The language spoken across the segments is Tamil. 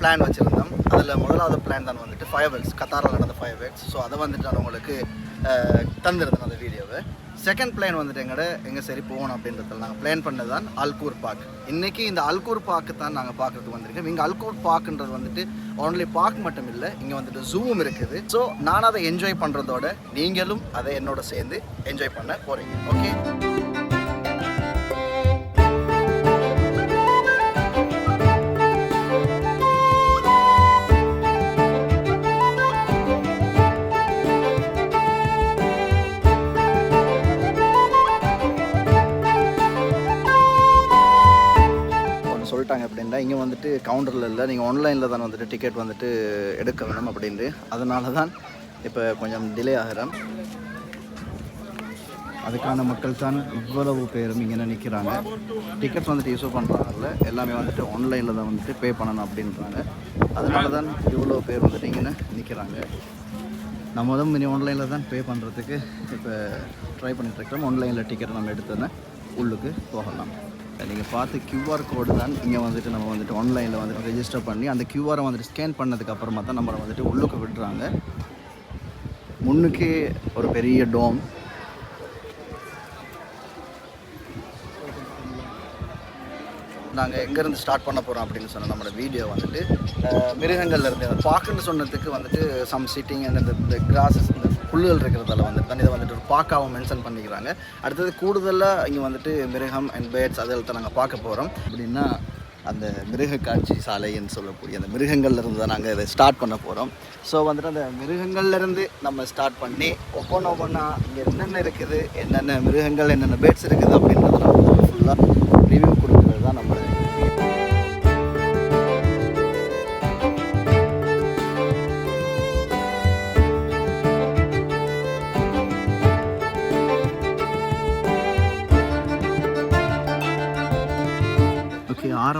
பிளான் வச்சுருந்தோம். அதில் முதலாவது பிளான் தான் வந்துட்டு ஃபயர் ஒர்க்ஸ் கத்தாரில் நடந்த ஃபயர் ஒர்க்ஸ் ஸோ அதை வந்துட்டு நான் உங்களுக்கு தந்திருந்தேன் அந்த வீடியோவை செகண்ட் பிளான் வந்துட்டு எங்கட எங்கே சரி போகணும் அப்படின்றதில் நாங்கள் பிளான் பண்ணது தான் அல்கூர் பார்க் இன்றைக்கி இந்த அல்கூர் பார்க்கு தான் நாங்கள் பார்க்குறதுக்கு வந்திருக்கோம். இங்கே அல்கூர் பார்க்குன்றது வந்துட்டு ஒன்லி பார்க் மட்டும் இல்லை இங்கே வந்துட்டு ஜூவும் இருக்குது. ஸோ நான் அதை என்ஜாய் பண்ணுறதோட நீங்களும் அதை என்னோட சேர்ந்து என்ஜாய் பண்ண போகிறீங்க ஓகே ஏன்னா இங்கே வந்துட்டு கவுண்டரில் இல்லை. நீங்கள் ஆன்லைனில் தான் வந்துட்டு டிக்கெட் வந்துட்டு எடுக்க வேணும் அப்படின்ட்டு. அதனால தான் இப்போ கொஞ்சம் டிலே ஆகிறேன். அதுக்கான மக்கள் தான் இவ்வளவு பேரும் இங்கே நிற்கிறாங்க டிக்கெட்ஸ் வந்துட்டு இஷ்யூ பண்ணுறாங்கல்ல எல்லாமே வந்துட்டு ஆன்லைனில் தான் வந்துட்டு பே பண்ணணும் அப்படின்றாங்க. அதனால தான் இவ்வளோ பேர் வந்துட்டு இங்கே நிற்கிறாங்க நம்ம தான் இனி ஆன்லைனில் தான் பே பண்ணுறதுக்கு இப்போ ட்ரை பண்ணிகிட்ருக்கிறோம் ஆன்லைனில் டிக்கெட் நம்ம எடுத்தோன்னே உள்ளுக்கு போகலாம். நீங்கள் பார்த்து கியூஆர் கோடு தான் இங்கே வந்துட்டு நம்ம வந்துட்டு ஆன்லைனில் வந்துட்டு ரெஜிஸ்டர் பண்ணி அந்த கியூஆரை வந்துட்டு ஸ்கேன் பண்ணதுக்கு அப்புறமா தான் நம்மளை வந்துட்டு உள்ளுக்கு விடுறாங்க. முன்னுக்கே ஒரு பெரிய டோம் நாங்கள் எங்கேருந்து ஸ்டார்ட் பண்ண போகிறோம் அப்படின்னு சொன்ன நம்மளோட வீடியோ வந்துட்டு மிருகங்கள்லேருந்து மிருகங்கள்ல இருந்து பார்க்குன்னு சொன்னதுக்கு வந்துட்டு சம் சிட்டிங் அந்த இந்த கிராசஸ் இந்த புல்லுகள் இருக்கிறதால வந்துட்டு தான் இதை வந்துட்டு ஒரு பார்க்காவும் மென்ஷன் பண்ணிக்கிறாங்க. அடுத்தது கூடுதலாக இங்கே வந்துட்டு மிருகம் அண்ட் பேர்ட்ஸ் அதெல்லாம் நாங்கள் பார்க்க போகிறோம் அப்படின்னா அந்த மிருக காட்சி சாலைன்னு சொல்லக்கூடிய அந்த மிருகங்கள்ல இருந்து தான் நாங்கள் இதை ஸ்டார்ட் பண்ண போகிறோம் ஸோ வந்துட்டு அந்த மிருகங்கள்லேருந்து நம்ம ஸ்டார்ட் பண்ணி ஒவ்வொன்று ஒவ்வொன்றா இங்கே என்னென்ன இருக்குது என்னென்ன மிருகங்கள் என்னென்ன பேர்ட்ஸ் இருக்குது அப்படின்றத நம்ம ஃபுல்லாக ரிவ்யூ கொடுக்குறது தான் நம்ம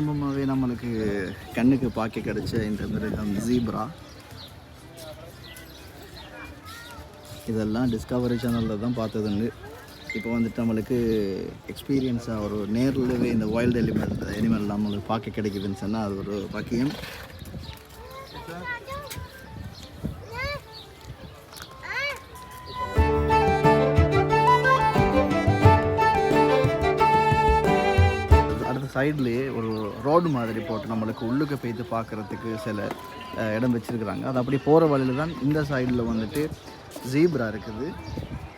ஆரம்பமாகவே நம்மளுக்கு கண்ணுக்கு பார்க்க கிடைச்ச இந்த மிருகம் ஜீப்ரா. இதெல்லாம் டிஸ்கவரி சேனலில் தான் பார்த்ததுண்டு. இப்போ வந்துட்டு நம்மளுக்கு எக்ஸ்பீரியன்ஸாக ஒரு நேரிலவே இந்த வைல்டு எலிமெண்ட் எனிமல் நம்மளுக்கு பார்க்க கிடைக்குதுன்னு சொன்னால் அது ஒரு பாக்கியம் அடுத்த சைட்லேயே ஒரு ரோடு மாதிரி போட்டு நம்மளுக்கு உள்ளுக்கு போய்த்து பார்க்குறதுக்கு சில இடம் வச்சுருக்குறாங்க. அது அப்படி போகிற வழியில் தான் இந்த சைடில் வந்துட்டு ஜீப்ரா இருக்குது.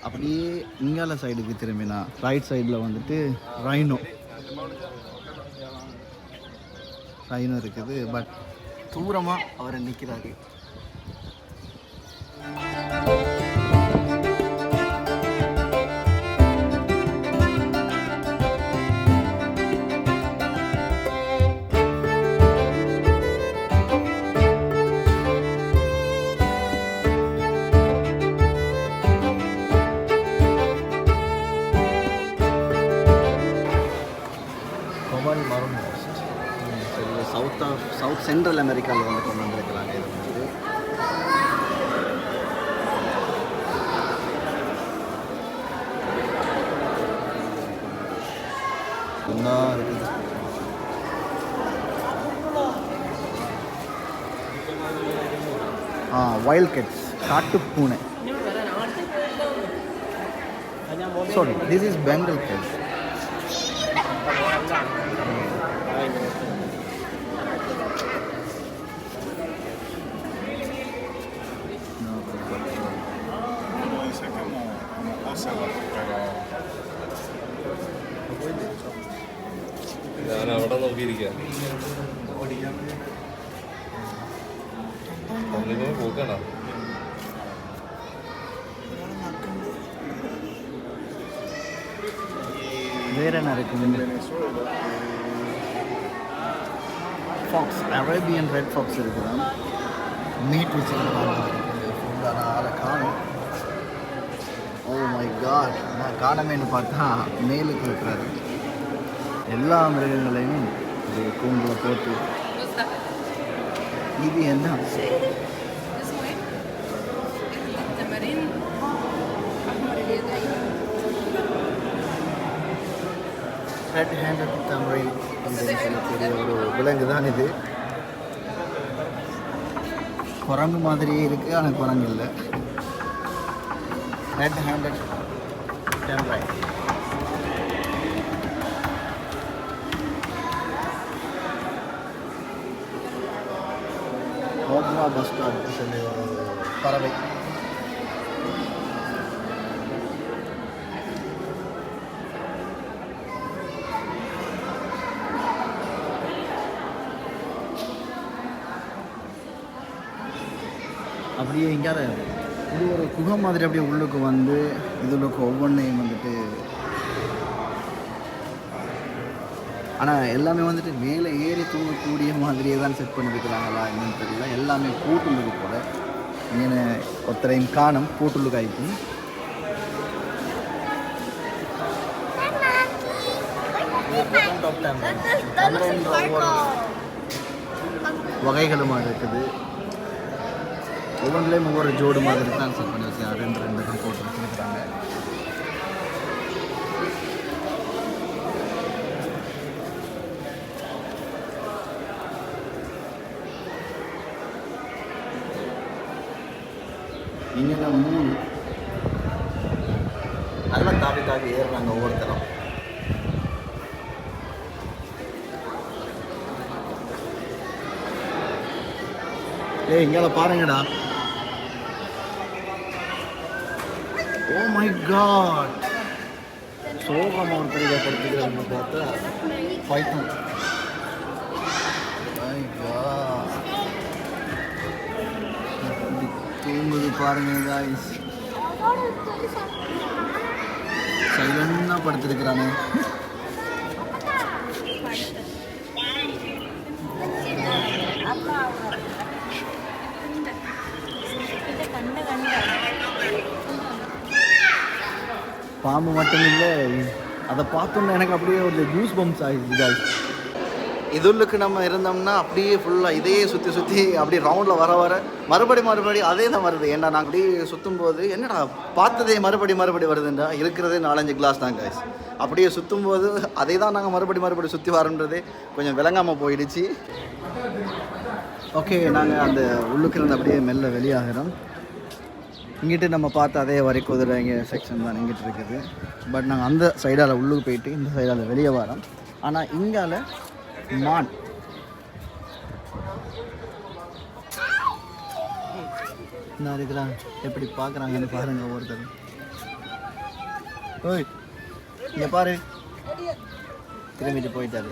அப்படியே இங்கால சைடுக்கு திரும்பினா ரைட் சைடில் வந்துட்டு ரைனோ ரைனோ இருக்குது. பட் தூரமாக அவர் நிற்கிறாரு தென் அமெரிக்காவில் வந்து கொண்டு வந்திருக்கிறாங்க இது வந்து. நல்லா இருக்குது. ஆ wild cats காட்டுப்பூனை. Sorry this is Bengal cats ഞാൻ അവിടെ നോക്കിയിരിക്കാം നമ്മളിങ്ങനെ പോക്കണോ வேற என்ன இருக்குது ஃபாக்ஸ் அரேபியன் ரெட் ஃபாக்ஸ் இருக்குதா மீட் வச்சுருக்காங்க ஃபுல்லாக ஆளை காணும் ஓ மை காட் நான் காணமேன்னு பார்த்தா மேலுக்கு இருக்கிறாரு எல்லா மிருகங்களையும் இது கூண்டில் போட்டு. இது என்ன? ரெட் ஹேண்டட் தமிழ் அப்படின்னு சொல்லக்கூடிய ஒரு விலங்கு தான் இது. குரங்கு மாதிரியே இருக்குது ஆனால் குரங்கு இல்லை. ரெட் ஹேண்டட் டெம்ரைட் பறவை. அப்படியே எங்கேயாவது இது ஒரு குகை மாதிரி அப்படியே உள்ளுக்கு வந்து இதில் ஒவ்வொன்றையும் வந்துட்டு ஆனால் எல்லாமே வந்துட்டு மேலே ஏறி தூங்கக்கூடிய மாதிரியே தான் செட் பண்ணியிருக்கிறாங்களா என்னன்னு தெரியல. எல்லாமே கூட்டுள்ளது போல. இங்கே ஒருத்தரையும் காணும் கூட்டுள்ளுக்கு ஆயிடுச்சு வகைகளுமா இருக்குது ஒவ்வொன்றிலையும் ஒவ்வொரு ஜோடு மாதிரி தான் செட் பண்ணி வச்சு ரெண்டு ரெண்டு தான் போட்டு வச்சுருக்கிறாங்க இங்கே மூணு. நல்லா தாவி தாவி ஏறுறாங்க ஒவ்வொருத்தரும். ஏய் இங்கே பாருங்கடா. Oh ஓ மை காட் சோகமாக ஒரு பெரிய படுத்துக்கிறாங்க பார்த்தா பைத்தான் பாருங்க காய்ஸ் சைலண்டாக படுத்துருக்கிறானே. பாம்பு மட்டும் இல்லை அதை பார்த்தோன்னே எனக்கு அப்படியே ஒரு ஜூஸ் பம்ப்ஸ் ஆகிடுச்சு காய்ஸ் இதுலுக்கு நம்ம இருந்தோம்னா அப்படியே ஃபுல்லாக இதையே சுற்றி சுற்றி அப்படியே ரவுண்டில் வர வர மறுபடி மறுபடி அதே தான் வருது. ஏன்னா நான் அப்படியே சுற்றும் போது என்னடா பார்த்ததே மறுபடி மறுபடி வருதுண்டா இருக்கிறதே நாலஞ்சு கிளாஸ் தான் காய்ஸ் அப்படியே சுற்றும் போது அதே தான் நாங்கள் மறுபடி மறுபடி சுற்றி வரோன்றதே கொஞ்சம் விளங்காமல் போயிடுச்சு. ஓகே நாங்கள் அந்த உள்ளுக்கு இருந்து அப்படியே மெல்ல வெளியாகிறோம். இங்கிட்டு நம்ம பார்த்த அதே வரை குதிரை இங்கே செக்ஷன் தான் இங்கிட்டு இருக்குது. பட் நாங்கள் அந்த சைடால் உள்ளுக்கு போயிட்டு இந்த சைடால் வெளியே வரோம். ஆனால் இங்கால மான் என்ன இருக்கிறான். எப்படி பார்க்குறாங்கன்னு பாருங்க ஒவ்வொருத்தரும். ஓய் இங்கே பாரு. திரும்பிட்டு போயிட்டாரு.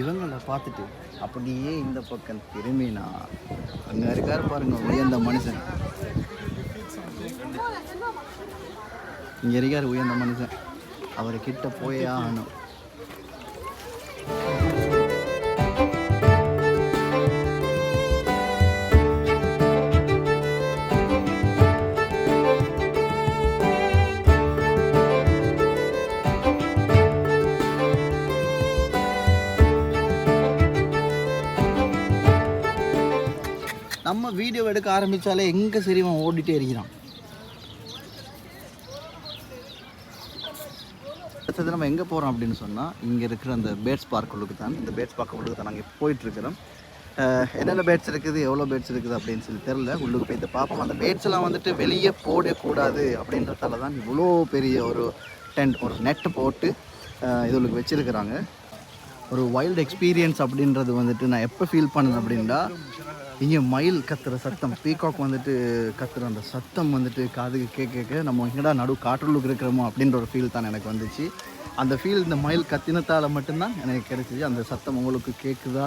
இவங்கள பார்த்துட்டு அப்படியே இந்த பக்கம் திரும்பினா அங்கே இருக்காரு பாருங்க உயர்ந்த மனுஷன். இங்கே இருக்காரு உயர்ந்த மனுஷன். அவர் கிட்ட போயே ஆகணும். நம்ம வீடியோ எடுக்க ஆரம்பிச்சாலே எங்கே சரி அவன் ஓடிட்டே இருக்கிறான்? அடுத்தது நம்ம எங்கே போகிறோம் அப்படின்னு சொன்னால் இங்கே இருக்கிற அந்த பேட்ஸ் பார்க் உள்ளுக்கு தான். இந்த பேட்ஸ் பார்க் உள்ளுக்கு தான் நாங்கள் போயிட்டுருக்கிறோம். என்னென்ன பேட்ஸ் இருக்குது எவ்வளோ பேட்ஸ் இருக்குது அப்படின்னு சொல்லி தெரில உள்ளுக்கு போயிட்டு பார்ப்போம். அந்த பேட்ஸ் எல்லாம் வந்துட்டு வெளியே போடக்கூடாது அப்படின்றதால தான் இவ்வளோ பெரிய ஒரு டென்ட் ஒரு நெட்டு போட்டு இதுகளுக்கு இது வச்சுருக்கிறாங்க. ஒரு வைல்டு எக்ஸ்பீரியன்ஸ் அப்படின்றது வந்துட்டு நான் எப்போ ஃபீல் பண்ணேன் அப்படின்னா இங்கே மயில் கத்துற சத்தம். பீகாக் வந்துட்டு கத்துற அந்த சத்தம் வந்துட்டு காதுக்கு கேட்க கேட்க நம்ம எங்கடா நடு காற்றுள்ளுக்கு இருக்கிறோமோ அப்படின்ற ஒரு ஃபீல் தான் எனக்கு வந்துச்சு. அந்த ஃபீல் இந்த மயில் கத்தினத்தால் மட்டும்தான் எனக்கு கிடைச்சிச்சு அந்த சத்தம் உங்களுக்கு கேட்குதா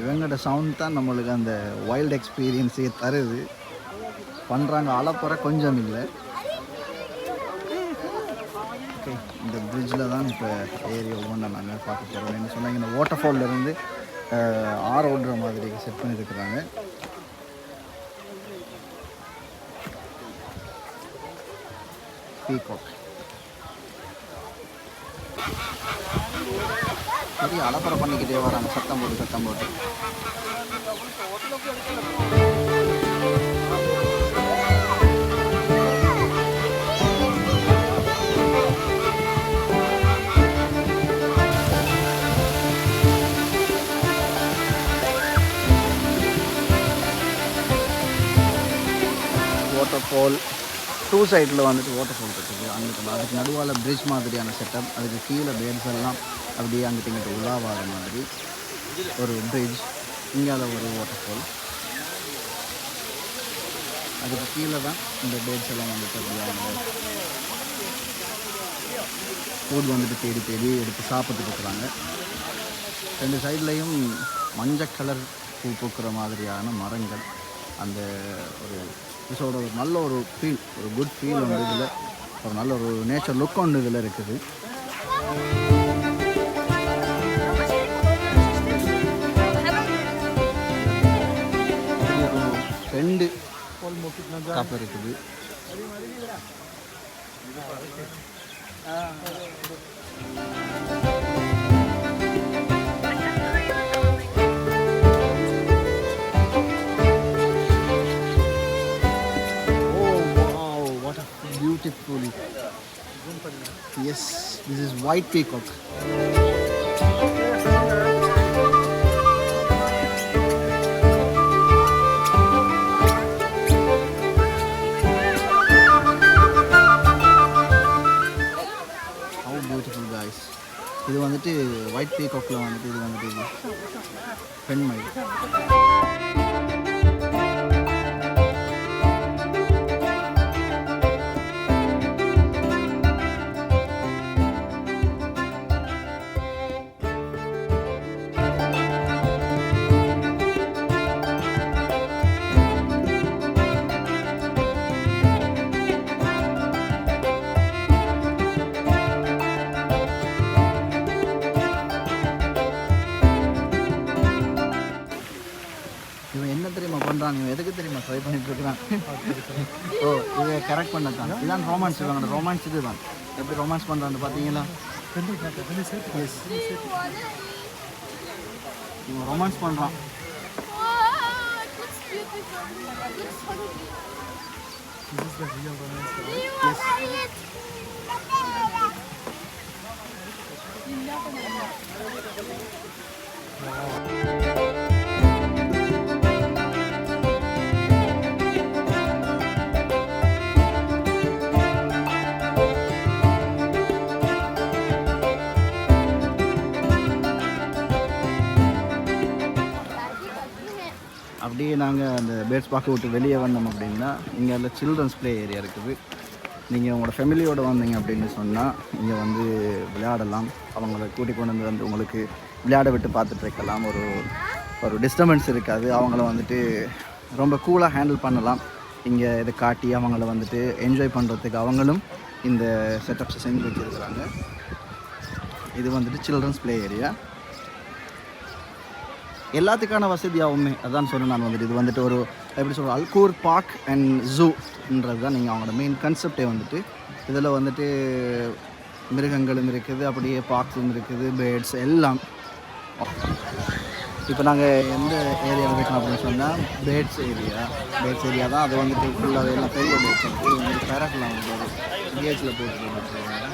இவங்களோட சவுண்ட் தான் நம்மளுக்கு அந்த வைல்டு எக்ஸ்பீரியன்ஸே தருது. பண்ணுறாங்க அளப்புற கொஞ்சம் இல்லை. ஓகே இந்த பிரிட்ஜில் தான் இப்போ ஏறி ஒவ்வொன்றா நாங்கள் பார்க்க போகிறோம் என்ன சொன்னாங்க இந்த வாட்டர் ஃபால்லேருந்து ஆறு ஓடுற மாதிரி செட் பண்ணியிருக்கிறாங்க. பீகாக் பெரிய அலப்பறை பண்ணிக்கிட்டே வராங்க. சத்தம் போட்டு சத்தம் போட்டு. வாட்டர் ஃபால் டூ சைடில் வந்துட்டு வாட்டர் ஃபால் இருக்குது அதுக்கு நடுவால் பிரிட்ஜ் மாதிரியான செட்டப் அதுக்கு கீழே பேர்ஸ் எல்லாம் அப்படியே அங்கிட்ட இங்கிட்ட உலாவாத மாதிரி ஒரு பிரிட்ஜ் இங்கால ஒரு வாட்டர் ஃபால் அதுக்கு கீழே தான் இந்த பேர்ஸ் எல்லாம் வந்துட்டு அப்படியே ஃபுட் வந்துட்டு தேடி தேடி எடுத்து சாப்பிட்டு இருக்கிறாங்க. ரெண்டு சைட்லேயும் மஞ்சள் கலர் பூ பூக்கிற மாதிரியான மரங்கள். அந்த ஒரு இதோட ஒரு நல்ல ஒரு ஃபீல் ஒரு குட் ஃபீல் வந்து இதில் ஒரு நல்ல ஒரு நேச்சர் லுக் ஒன்று இதில் இருக்குது. ஒரு ரெண்டு கப் இருக்குது. Oh beautiful. Yes, this is white peacock. How beautiful guys. இது வந்துட்டு ஒயிட் பீகாக்கில் வந்துட்டு இது வந்துட்டு இது பெண்மயில் ஓ இதை கரெக்ட் பண்ணதான் இதான் ரோமான்ஸ் இவங்களோட ரோமான்ஸ் இதுதான். எப்படி ரோமான்ஸ் பண்ணுறான்னு பார்த்தீங்களா எஸ் இவன் ரொமான்ஸ் பண்ணுறான் Wow, நாங்கள் அந்த பேர்ட்ஸ் பார்க்க விட்டு வெளியே வந்தோம் அப்படின்னா இங்கே அதில் சில்ட்ரன்ஸ் ப்ளே ஏரியா இருக்குது. நீங்கள் உங்களோட ஃபேமிலியோடு வந்தீங்க அப்படின்னு சொன்னால் இங்கே வந்து விளையாடலாம். அவங்கள கூட்டி கொண்டு வந்து வந்து உங்களுக்கு விளையாட விட்டு பார்த்துட்டு இருக்கலாம். ஒரு ஒரு டிஸ்டர்பன்ஸ் இருக்காது. அவங்கள வந்துட்டு ரொம்ப கூலாக ஹேண்டில் பண்ணலாம். இங்கே இதை காட்டி அவங்கள வந்துட்டு என்ஜாய் பண்ணுறதுக்கு அவங்களும் இந்த செட்டப்ஸை செஞ்சு வச்சுருக்குறாங்க. இது வந்துட்டு சில்ட்ரன்ஸ் ப்ளே ஏரியா எல்லாத்துக்கான வசதியாகவுமே அதான் சொன்னேன் நான் வந்துட்டு. இது வந்துட்டு ஒரு எப்படி சொல்கிறது அல்கூர் பார்க் அண்ட் ஜூன்றது தான் நீங்கள் அவங்களோட மெயின் கன்செப்டே வந்துட்டு. இதில் வந்துட்டு மிருகங்களும் இருக்குது அப்படியே பார்க்ஸும் இருக்குது பேர்ட்ஸ் எல்லாம். இப்போ நாங்கள் எந்த ஏரியாவில் இருக்கோம் அப்படின்னு சொன்னால் பேர்ட்ஸ் ஏரியா பேர்ட்ஸ் ஏரியா தான் அது வந்துட்டு ஃபுல்லாகவே எல்லாம் பெரிய பேர்ட்ஸ் இருக்குது இது வந்து பேரட்லாம் வந்து போட்டு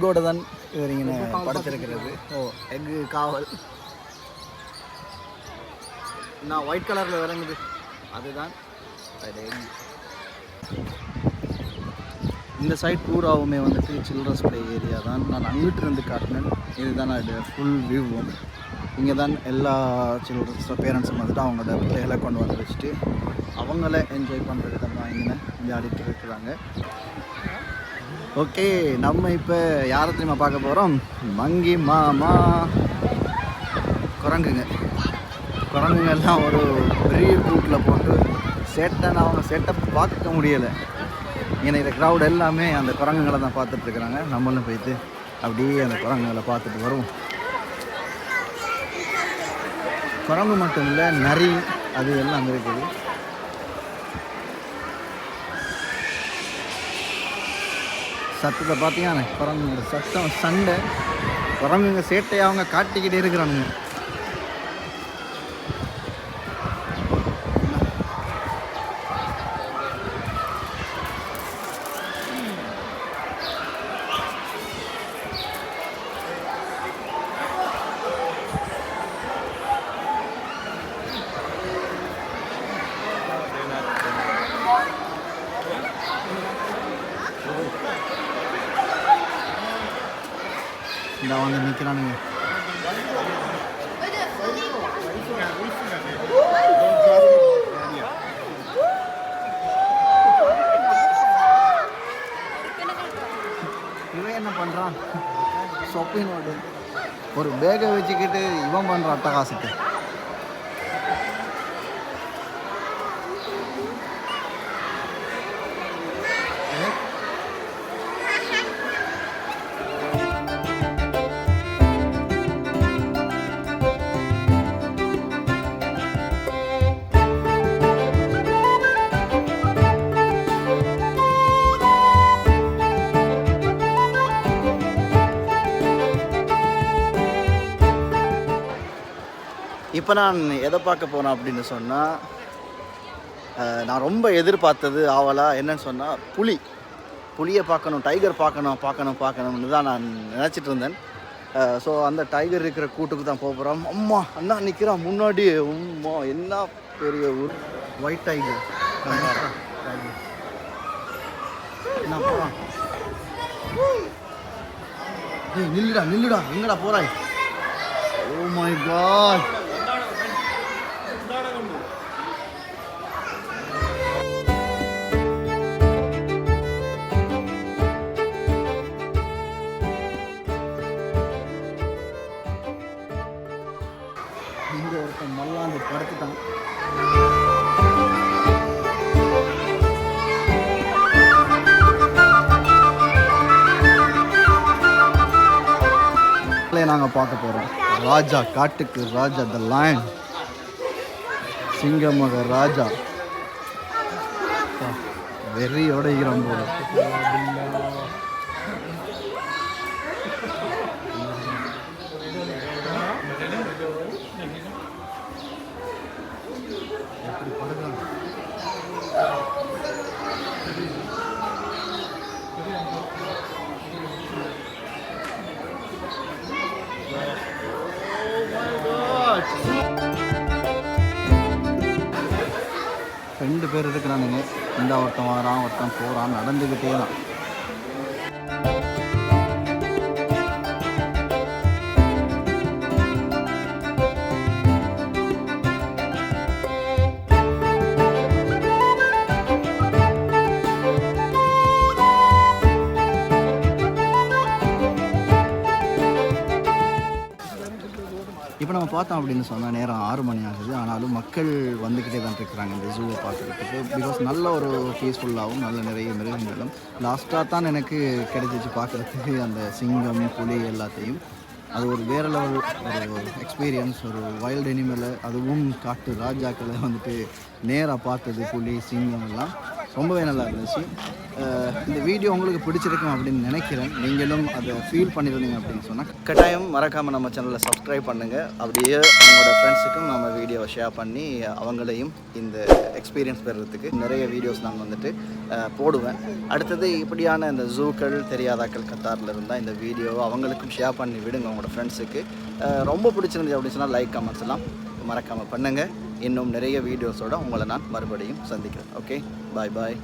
எக்கோட தான் இவர் இங்கே படைச்சிருக்கிறது. ஓ எக்கு காவல். நான் ஒயிட் கலரில் விளங்குது. அதுதான் அது இந்த சைட் பூராவுமே வந்துட்டு சில்ட்ரன்ஸ் ப்ளே ஏரியா தான். நான் அங்கிட்டு இருந்து காட்டினேன். இதுதான் அது ஃபுல் வியூவும் இங்கே தான் எல்லா சில்ட்ரன்ஸ் பேரண்ட்ஸும் வந்துட்டு அவங்களோட பிள்ளைகளை கொண்டு வந்து வச்சுட்டு அவங்கள என்ஜாய் பண்ணுற விதமாக இங்கே விளையாடிட்டு இருக்கிறாங்க. ஓகே நம்ம இப்போ யாரை தெரியுமா பார்க்க போகிறோம் மங்கி மாமா. குரங்குங்க. குரங்குங்க எல்லாம் ஒரு பெரிய கூட்டில் போட்டு சேட்டை அவங்க சேட்டை பார்க்க முடியலை. ஏன்னா இந்த க்ரௌட் எல்லாமே அந்த குரங்குங்களை தான் பார்த்துட்டு இருக்கிறாங்க. நம்மளும் போயிட்டு அப்படியே அந்த குரங்குகளை பார்த்துட்டு வருவோம். குரங்கு மட்டும் இல்லை நரி அது எல்லாம் இருக்குது. சத்தத்தை பார்த்தீங்கன்னா குரங்குங்க சத்தம் சண்டை. குரங்குங்க சேட்டையை அவங்க காட்டிக்கிட்டே இருக்கிறானுங்க. இந்த வந்து நிற்கிறானுங்க இவன் என்ன பண்ணுறான் ஷாப்பிங் ஒரு பேக்கை வச்சுக்கிட்டு இவன் பண்ணுறான் அட்டகாசத்தை. இப்போ நான் எதை பார்க்க போனேன் அப்படின்னு சொன்னால் நான் ரொம்ப எதிர்பார்த்தது ஆவலா என்னன்னு சொன்னால் புலி. புலியை பார்க்கணும் டைகர் பார்க்கணும் பார்க்கணும் பார்க்கணும்னு தான் நான் நினச்சிட்டு இருந்தேன். ஸோ அந்த டைகர் இருக்கிற கூட்டுக்கு தான் போக போகிறோம் அம்மா அண்ணா நிற்கிறான் முன்னாடி. அம்மா என்ன பெரிய ஊர்? ஒயிட் டைகர் என்ன போகிறான் ஏய் நில்லுடா நில்லுடா. எங்கடா போறாய்? ஓ மை காட் நாங்கள் பார்க்க போகிறோம் ராஜா காட்டுக்கு ராஜா த லைன் சிங்கமக ராஜா. வெறியோட இருக்கிறான் போல பேர் இருக்கிறானுங்க. இந்த ஒருத்தன் வரான் ஒருத்தன் போகிறான் நடந்துக்கிட்டே தான். பார்த்தோம் அப்படின்னு சொன்னால் நேரம் ஆறு மணி ஆகுது. ஆனாலும் மக்கள் வந்துக்கிட்டே தான் இருக்கிறாங்க இந்த ஜூவை பார்க்குறதுக்கு. பிகாஸ் நல்ல ஒரு பீஸ்ஃபுல்லாகவும் நல்ல நிறைய மிருகங்களும். லாஸ்ட்டாக தான் எனக்கு கிடைச்சிச்சு பார்க்குறதுக்கு அந்த சிங்கம் புலி எல்லாத்தையும். அது ஒரு வேறு லெவல் ஒரு எக்ஸ்பீரியன்ஸ் ஒரு வைல்டு அனிமலை அதுவும் காட்டு ராஜாக்களை வந்துட்டு நேராக பார்த்தது புலி சிங்கம் எல்லாம். ரொம்பவே நல்லா இருந்துச்சு இந்த வீடியோ உங்களுக்கு பிடிச்சிருக்கும் அப்படின்னு நினைக்கிறேன். நீங்களும் அதை ஃபீல் பண்ணியிருந்தீங்க அப்படின்னு சொன்னால் கட்டாயம் மறக்காமல் நம்ம சேனலை சப்ஸ்கிரைப் பண்ணுங்கள் அப்படியே உங்களோட ஃப்ரெண்ட்ஸுக்கும் நம்ம வீடியோவை ஷேர் பண்ணி அவங்களையும் இந்த எக்ஸ்பீரியன்ஸ் பெறுறதுக்கு நிறைய வீடியோஸ் நான் வந்துட்டு போடுவேன். அடுத்தது இப்படியான இந்த ஜூக்கள் தெரியாதாக்கள் கத்தாரில் இருந்தால் இந்த வீடியோவை அவங்களுக்கும் ஷேர் பண்ணி விடுங்க உங்களோட ஃப்ரெண்ட்ஸுக்கு ரொம்ப பிடிச்சிருந்துச்சு அப்படின்னு சொன்னால் லைக் கமெண்ட்ஸ் எல்லாம் மறக்காமல் பண்ணுங்கள் இன்னும் நிறைய வீடியோஸோட உங்களை நான் மறுபடியும் சந்திக்கிறேன். ஓகே பாய் பாய்